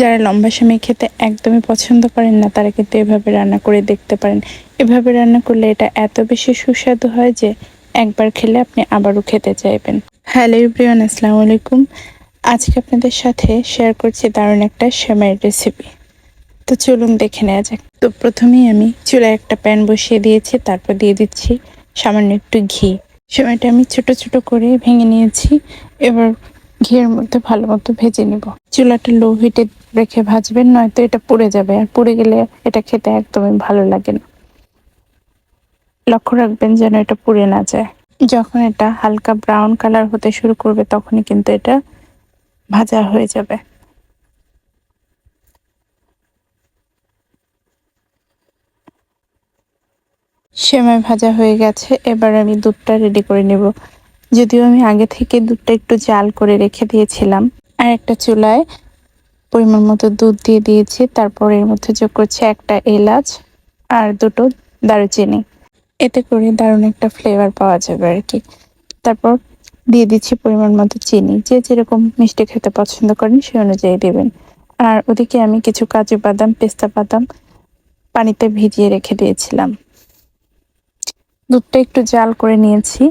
যারা লম্বা সময় খেতে একদমই পছন্দ করেন না, তারা কিন্তু এভাবে রান্না করে দেখতে পারেন। এভাবে রান্না করলে এটা এত বেশি সুস্বাদু হয় যে একবার খেলে আপনি আবারও খেতে চাইবেন। হ্যালো ইব্রিয়ান আসসালামু আলাইকুম। আজকে আপনাদের সাথে শেয়ার করছি দারুণ একটা সেমাইয়ের রেসিপি তো চলুন দেখে নেওয়া যাক। তো প্রথমেই আমি চুলায় একটা প্যান বসিয়ে দিয়েছি, তারপর দিয়ে দিচ্ছি সামান্য একটু ঘি। সেমাইটা আমি ছোট ছোট করে ভেঙে নিয়েছি। এবার ঘিয়ের মধ্যে ভালো মতো ভেজে নিব। চুলাটা লো হিটে রেখে ভাজবেন, নয়তো এটা পুড়ে যাবে। আর পুড়ে গেলে এটা খেতে একদমই ভালো লাগে না। লক্ষ্য রাখবেন যেন এটা পুড়ে না যায়। যখন এটা হালকা ব্রাউন কালার হতে শুরু করবে, তখনই কিন্তু এটা ভাজা হয়ে যাবে। সেমাই ভাজা হয়ে গেছে, এবার আমি দুধটা রেডি করে নেব। যদিও আমি আগে থেকে দুধটা একটু জাল করে রেখে দিয়েছিলাম। আর একটা চুলায় পরিমাণ মতো দুধ দিয়ে দিয়েছি। তারপর এর মধ্যে যোগ করছি একটা এলাচ আর দুটো দারুচিনি। এতে করে দারুণ একটা ফ্লেভার পাওয়া যাবে আর কি। তারপর দিয়ে দিচ্ছি পরিমাণ মতো চিনি। যে যেরকম মিষ্টি খেতে পছন্দ করেন সেই অনুযায়ী দেবেন। আর ওদিকে আমি কিছু কাজু বাদাম, পেস্তা বাদাম পানিতে ভিজিয়ে রেখে দিয়েছিলাম। দুধটা একটু জাল করে নিয়েছি।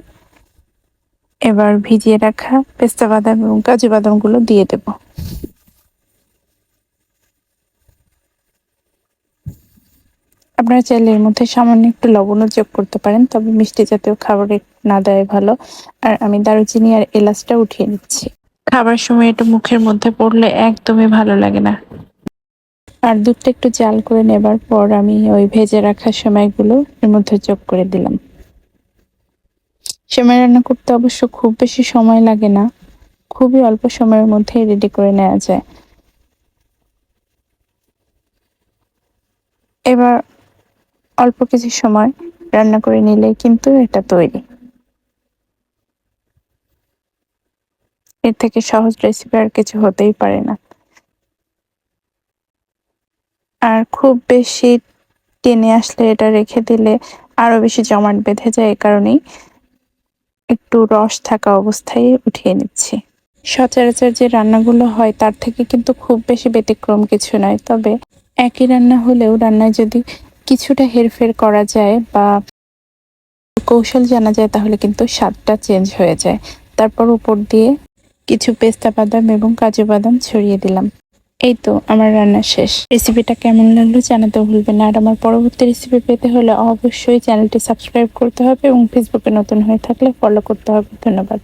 এবার ভিজিয়ে রাখা পেস্তা বাদাম এবং কাজু বাদামগুলো দিয়ে দেব। আপনারা চাইলে এর মধ্যে সামান্য একটু লবণও যোগ করতে পারেন, তবে মিষ্টি জাতীয় খাবারে না দেয় ভালো। আর আমি দারুচিনি আর এলাচটা উঠিয়ে নিচ্ছি। খাবার সময় এটা মুখের মধ্যে পড়লে একদমই ভালো লাগে না। আর দুধটা একটু জাল করে নেবার পর আমি ওই ভেজে রাখা সময়গুলো এর মধ্যে যোগ করে দিলাম। সেমাই রান্না করতে অবশ্য খুব বেশি সময় লাগে না। খুবই অল্প সময়ের মধ্যে রেডি করে নেওয়া যায়। এবার অল্প কিছু সময় রান্না করে নিলে কিন্তু এটা তৈরি। এর থেকে সহজ রেসিপি আর কিছু হতেই পারে না। আর খুব বেশি টেনে আসলে এটা রেখে দিলে আরও বেশি জমাট বেঁধে যায় এ কারণেই। একটু রস থাকা অবস্থায় উঠিয়ে নিচ্ছি। সচরাচর যে রান্নাগুলো হয় তার থেকে কিন্তু খুব বেশি ব্যতিক্রম কিছু নয়। তবে একই রান্না হলেও রান্নায় যদি কিছুটা হেরফের করা যায় বা কৌশল জানা যায় তাহলে কিন্তু স্বাদটা চেঞ্জ হয়ে যায়। তারপর উপর দিয়ে কিছু পেস্তা বাদাম এবং কাজু বাদাম ছড়িয়ে দিলাম। এই তো, আমার রান্না শেষ। রেসিপিটা কেমন লাগল জানাতে ভুলবেন না। আর আমার পরবর্তী রেসিপি পেতে হলে অবশ্যই চ্যানেলটি সাবস্ক্রাইব করতে হবে এবং ফেসবুকে নতুন হয়ে থাকলে ফলো করতে হবে। ধন্যবাদ।